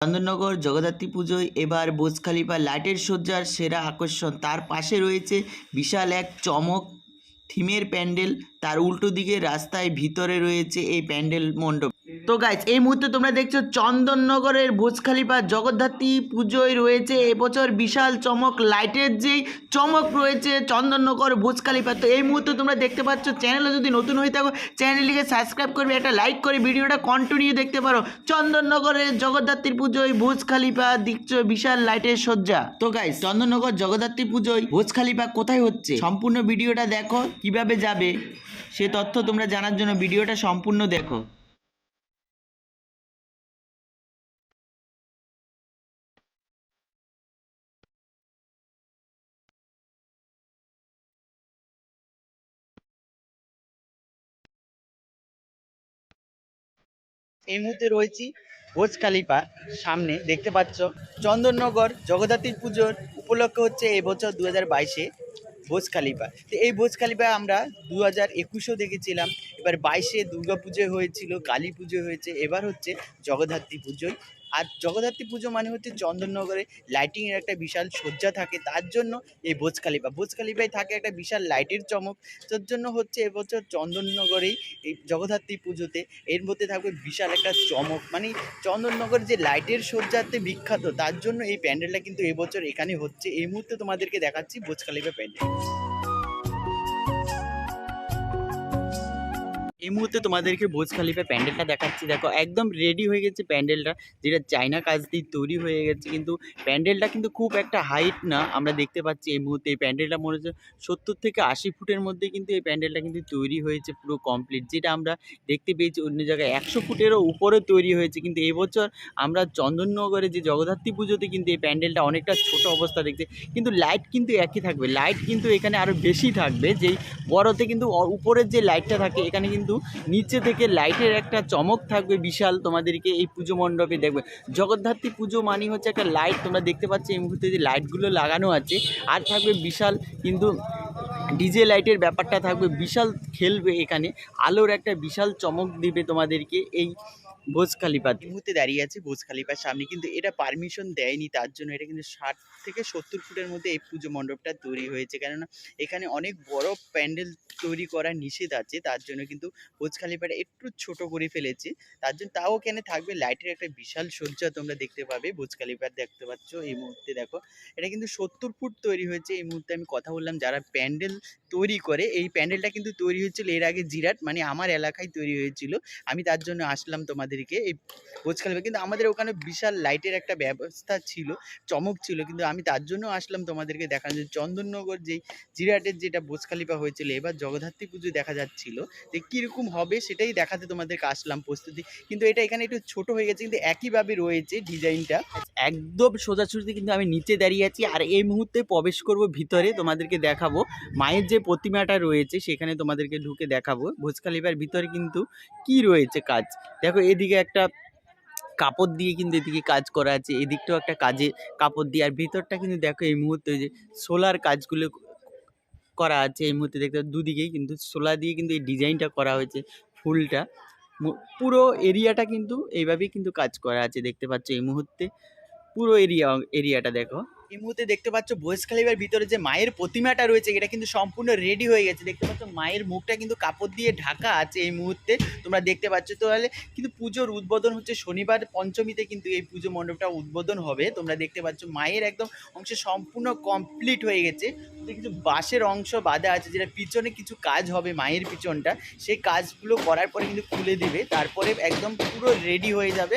চন্দননগর, জগদ্ধাত্রী পুজোয় এবার বোজ লাইটের সজ্জার সেরা আকর্ষণ। তার পাশে রয়েছে বিশাল এক চমক থিমের প্যান্ডেল। তার উল্টো দিকে রাস্তায় ভিতরে রয়েছে এই প্যান্ডেল মণ্ডপ। তো গাইজ এই মুহূর্তে তোমরা দেখছ চন্দননগরের বোজ খালিফা জগদ্ধাত্রী পুজোয় রয়েছে। এবছর বিশাল চমক, লাইটের যেই চমক রয়েছে চন্দননগর বোজ খালিফা তো এই মুহূর্তে তোমরা দেখতে পাচ্ছ চ্যানেলে যদি নতুন হয়ে থাকো চ্যানেলটিকে সাবস্ক্রাইব করবে, একটা লাইক করে ভিডিওটা কন্টিনিউ দেখতে পারো। চন্দননগরের জগদ্ধাত্রী পুজোয় ভোজ খালিফা দিচ্ছ বিশাল লাইটের সজ্জা তো গাইজ চন্দননগর জগদ্ধাত্রী পুজোয় ভোজ খালিফা কোথায় হচ্ছে? সম্পূর্ণ ভিডিওটা দেখো, কীভাবে যাবে? সে তথ্য তোমরা জানার জন্য ভিডিওটা সম্পূর্ণ দেখো। এই মুহূর্তে রয়েছি ভোজ কালিপা সামনে, দেখতে পাচ্ছ। চন্দননগর জগদ্ধাত্রী পুজোর উপলক্ষ হচ্ছে এই বছর দু হাজার বাইশে ভোজ খালিফা তো এই ভোজ খালিফা আমরা দু হাজার একুশেও দেখেছিলাম। এবার বাইশে দুর্গা পুজো হয়েছিল, কালী পুজো হয়েছে, এবার হচ্ছে জগদ্ধাত্রী পুজোয় আর জগদ্ধাত্রী পুজো মানে হচ্ছে চন্দননগরে লাইটিংয়ের একটা বিশাল সজ্জা থাকে, তার জন্য এই ভোজ কালিপা ভোজ থাকে একটা বিশাল লাইটের চমক তার জন্য হচ্ছে এবছর চন্দননগরেই এই জগদ্ধাত্রী পুজোতে এর মধ্যে থাকবে বিশাল একটা চমক। মানে চন্দননগর যে লাইটের সজ্জাতে বিখ্যাত, তার জন্য এই প্যান্ডেলটা কিন্তু এবছর এখানে হচ্ছে। এই মুহূর্তে তোমাদেরকে দেখাচ্ছি খালিফা প্যান্ডেল। এই মুহূর্তে তোমাদেরকে বোজ খালিফা প্যান্ডেলটা দেখাচ্ছি। দেখো, একদম রেডি হয়ে গেছে প্যান্ডেলটা, যেটা চাইনা কাজ দিয়ে তৈরি হয়ে গেছে। কিন্তু প্যান্ডেলটা কিন্তু খুব একটা হাইট না, আমরা দেখতে পাচ্ছি এই মুহূর্তে। এই প্যান্ডেলটা মনে হচ্ছে সত্তর থেকে আশি ফুটের মধ্যে কিন্তু এই প্যান্ডেলটা কিন্তু তৈরি হয়েছে পুরো কমপ্লিট যেটা আমরা দেখতে পেয়েছি অন্য জায়গায়। একশো ফুটেরও উপরে তৈরি হয়েছে। কিন্তু এবছর আমরা চন্দননগরে যে জগদ্ধাত্রী পুজোতে কিন্তু এই প্যান্ডেলটা অনেকটা ছোট অবস্থা দেখছে। কিন্তু লাইট কিন্তু একই থাকবে। লাইট কিন্তু এখানে আরও বেশি থাকবে। যেই বড়তে কিন্তু উপরের যে লাইটটা থাকে, এখানে কিন্তু নিচে থেকে লাইটের একটা চমক থাকবে বিশাল, তোমাদেরকে এই পুজো মণ্ডপে দেখবে। জগদ্ধাত্রী পুজো মানে হচ্ছে একটা লাইট তোমরা দেখতে পাচ্ছ এই মুহূর্তে যে লাইটগুলো লাগানো আছে, আর থাকবে বিশাল কিন্তু ডিজে লাইটের ব্যাপারটা থাকবে, বিশাল খেলবে এখানে, আলোর একটা বিশাল চমক দিবে তোমাদেরকে এই ভোজ খালিপা মুহূর্তে দাঁড়িয়ে আছে ভোজ খালিপার সামনে, কিন্তু এটা পারমিশন দেয়নি, তার জন্য এটা কিন্তু ষাট থেকে সত্তর ফুটের মধ্যে এই পুজো মণ্ডপটা তৈরি হয়েছে। কেননা এখানে অনেক বড় প্যান্ডেল তৈরি করা নিষেধ আছে, তার জন্য কিন্তু ভোজ খালিপাটা একটু ছোট করে ফেলেছে। তার জন্য তাও এখানে থাকবে লাইটের একটা বিশাল সজ্জা তোমরা দেখতে পাবে ভোজ খালিপার দেখতে পাচ্ছ এই মুহূর্তে, দেখো। এটা কিন্তু সত্তর ফুট তৈরি হয়েছে, এই মুহূর্তে আমি কথা বললাম যারা প্যান্ডেল তৈরি করে, এই প্যান্ডেলটা কিন্তু তৈরি হয়েছিল এর আগে জিরাট মানে আমার এলাকায় তৈরি হয়েছিল। আমি তার জন্য আসলাম তোমাদেরকে এই ভোজ কিন্তু আমাদের ওখানে বিশাল লাইটের একটা ব্যবস্থা ছিল, চমক ছিল। কিন্তু আমি তার জন্য আসলাম তোমাদেরকে দেখানো যে চন্দননগর যেই জিরাটের যেটা ভোজখালিপা হয়েছিল, এবার জগদ্ধাত্রী পুজো দেখা যাচ্ছিল। যে কীরকম হবে সেটাই দেখাতে তোমাদেরকে আসলাম প্রস্তুতি। কিন্তু এটা এখানে একটু ছোট হয়ে গেছে, কিন্তু একইভাবে রয়েছে ডিজাইনটা। একদম সোজাসুজি কিন্তু আমি নিচে দাঁড়িয়ে আছি, আর এই মুহূর্তে প্রবেশ করব ভিতরে, তোমাদেরকে দেখাবো। মায়ের যে প্রতিমাটা রয়েছে, সেখানে তোমাদেরকে ঢুকে দেখাবো। ভোজখালিপার ভিতরে কিন্তু কি রয়েছে কাজ? দেখো এদিকে একটা কাপড় দিয়ে কিন্তু এদিকে কাজ করা আছে, এদিকটাও একটা কাজে কাপড় দিয়ে, আর ভিতরটা কিন্তু দেখো এই মুহূর্তে যে সোলার কাজগুলো করা আছে এই মুহূর্তে দেখতে দুদিকেই কিন্তু সোলা দিয়ে কিন্তু এই ডিজাইনটা করা হয়েছে ফুলটা। পুরো এরিয়াটা কিন্তু এইভাবেই কিন্তু কাজ করা আছে দেখতে পাচ্ছ এই মুহূর্তে। পুরো এরিয়া, এরিয়াটা দেখো। এই মুহূর্তে দেখতে পাচ্ছ বয়েস খালিবার ভিতরে যে মায়ের প্রতিমাটা রয়েছে, এটা কিন্তু সম্পূর্ণ রেডি হয়ে গেছে। দেখতে পাচ্ছ মায়ের মুখটা কিন্তু কাপড় দিয়ে ঢাকা আছে এই মুহূর্তে, তোমরা দেখতে পাচ্ছ। তো তাহলে কিন্তু পুজোর উদ্বোধন হচ্ছে শনিবার পঞ্চমীতে কিন্তু এই পুজো মণ্ডপটা উদ্বোধন হবে। তোমরা দেখতে পাচ্ছ মায়ের একদম অংশ সম্পূর্ণ কমপ্লিট হয়ে গেছে। কিছু বাঁশের অংশ বাঁধা আছে, যেটা পিছনে কিছু কাজ হবে মায়ের পিছনটা। সেই কাজগুলো করার পরে কিন্তু খুলে দিবে, তারপরে একদম পুরো রেডি হয়ে যাবে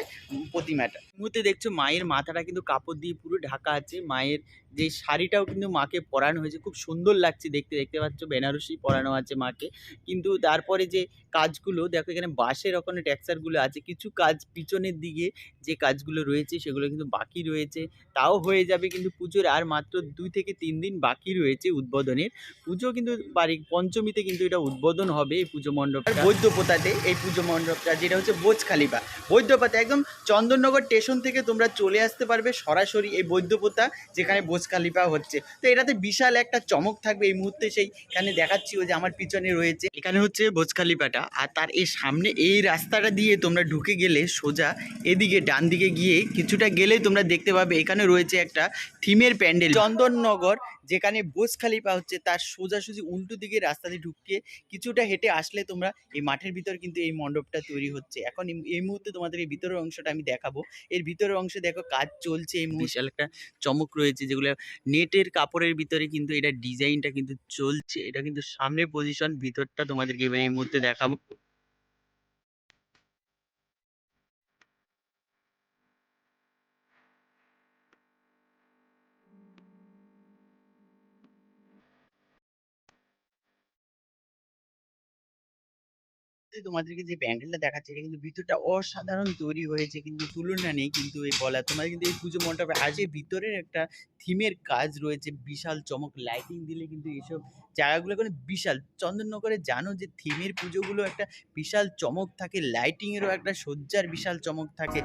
প্রতিমাটা। মুহূর্তে দেখছ মায়ের মাথাটা কিন্তু কাপড় দিয়ে পুরো ঢাকা আছে। মায়ের যে শাড়িটাও কিন্তু মাকে পরানো হয়েছে। খুব সুন্দর লাগছে দেখতে। দেখতে পাচ্ছ, বেনারসি পরানো আছে মাকে। কিন্তু তারপরে যে কাজগুলো, দেখো এখানে বাঁশের ওখানে টেক্সচারগুলো আছে। কিছু কাজ পিছনের দিকে যে কাজগুলো রয়েছে সেগুলো কিন্তু বাকি রয়েছে। তাও হয়ে যাবে কিন্তু পুজোর আর মাত্র দুই থেকে তিন দিন বাকি রয়েছে উদ্বোধনের। পুজো কিন্তু বাড়ি, পঞ্চমীতে কিন্তু এটা উদ্বোধন হবে এই পুজো মণ্ডপ বৈদ্যপোতাতে এই পুজো মণ্ডপটা, যেটা হচ্ছে বোজ খালিবা বৈদ্যপোতা একদম চন্দননগর স্টেশন থেকে তোমরা চলে আসতে পারবে সরাসরি এই বৈদ্যপোতা যেখানে বোজ খালিফা হচ্ছে। তো এটাতে বিশাল একটা চমক থাকবে এই মুহূর্তে সেই, এখানে দেখাচ্ছি ওই যে আমার পিছনে রয়েছে। এখানে হচ্ছে বোজ খালিফাটা আর তার এই সামনে এই রাস্তাটা দিয়ে তোমরা ঢুকে গেলে সোজা এদিকে ডান দিকে গিয়ে কিছুটা গেলে তোমরা দেখতে পাবে এখানে রয়েছে একটা থিমের প্যান্ডেল। চন্দননগর যেখানে বোস খালিফা হচ্ছে, তার সোজাসুজি উল্টো দিকে রাস্তা দিয়ে ঢুকে কিছুটা হেঁটে আসলে তোমরা এই মাঠের ভিতর কিন্তু এই মণ্ডপটা তৈরি হচ্ছে। এখন এই- মুহূর্তে তোমাদের এই ভিতরের অংশটা আমি দেখাবো। এর ভিতরের অংশে দেখো কাজ চলছে এই মুহূর্তে। একটা চমক রয়েছে যেগুলো নেটের কাপড়ের ভিতরে কিন্তু এটা ডিজাইনটা কিন্তু চলছে। এটা কিন্তু সামনের পজিশন ভিতরটা তোমাদেরকে এই মুহূর্তে দেখাবো। তোমাদেরকে যে প্যান্ডেলটা দেখাচ্ছে এটা কিন্তু ভিতরটা অসাধারণ তৈরি হয়েছে কিন্তু তুলনা নেই কিন্তু এই বলা। তোমার কিন্তু এই পুজো মণ্ডপে আছে ভিতরের একটা থিমের কাজ রয়েছে বিশাল চমক লাইটিং দিলে কিন্তু এইসব জায়গাগুলো কিন্তু বিশাল। চন্দননগরে জানো যে থিমের পুজোগুলো একটা বিশাল চমক থাকে লাইটিংয়েরও এরও একটা সজ্জার বিশাল চমক থাকে।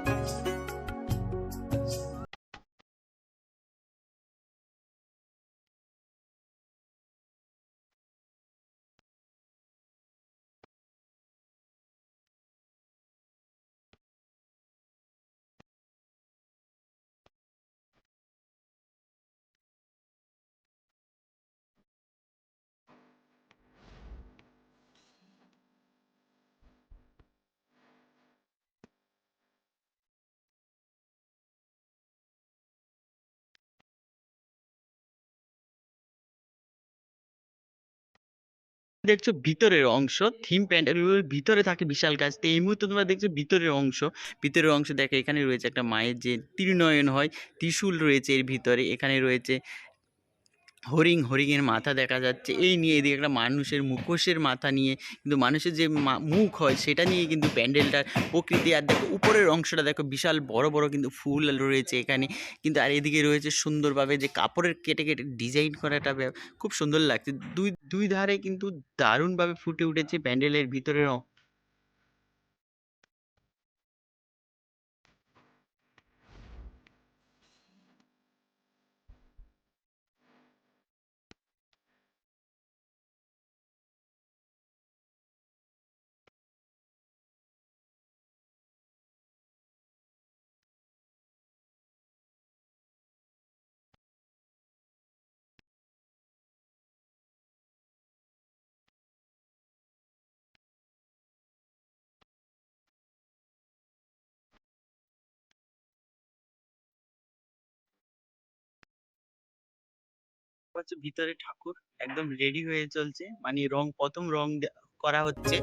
দেখছ ভিতরের অংশ থিম প্যান্ডেলের ভিতরে থাকে বিশাল গাছ, তো এই মুহূর্তে তোমরা দেখছ ভিতরের অংশ ভিতরের অংশ দেখো এখানে রয়েছে একটা মায়ের যে ত্রিনয়ন হয়, ত্রিশূল রয়েছে এর ভিতরে, এখানে রয়েছে হরিণ হরিণের মাথা দেখা যাচ্ছে। এই নিয়ে এদিকে একটা মানুষের মুখোশের মাথা নিয়ে কিন্তু মানুষের যে মুখ হয় সেটা নিয়ে কিন্তু প্যান্ডেলটার প্রকৃতি আর দেখো উপরের অংশটা দেখো বিশাল বড় বড় কিন্তু ফুল রয়েছে এখানে। কিন্তু আর এদিকে রয়েছে সুন্দরভাবে যে কাপড়ের কেটে কেটে ডিজাইন করাটা খুব সুন্দর লাগছে। দুই দুই ধারে কিন্তু দারুণভাবে ফুটে উঠেছে প্যান্ডেলের ভিতরের অং- ভিতরে ঠাকুর একদম রেডি হয়ে চলছে। মানে রং প্রথম রং করা হচ্ছে।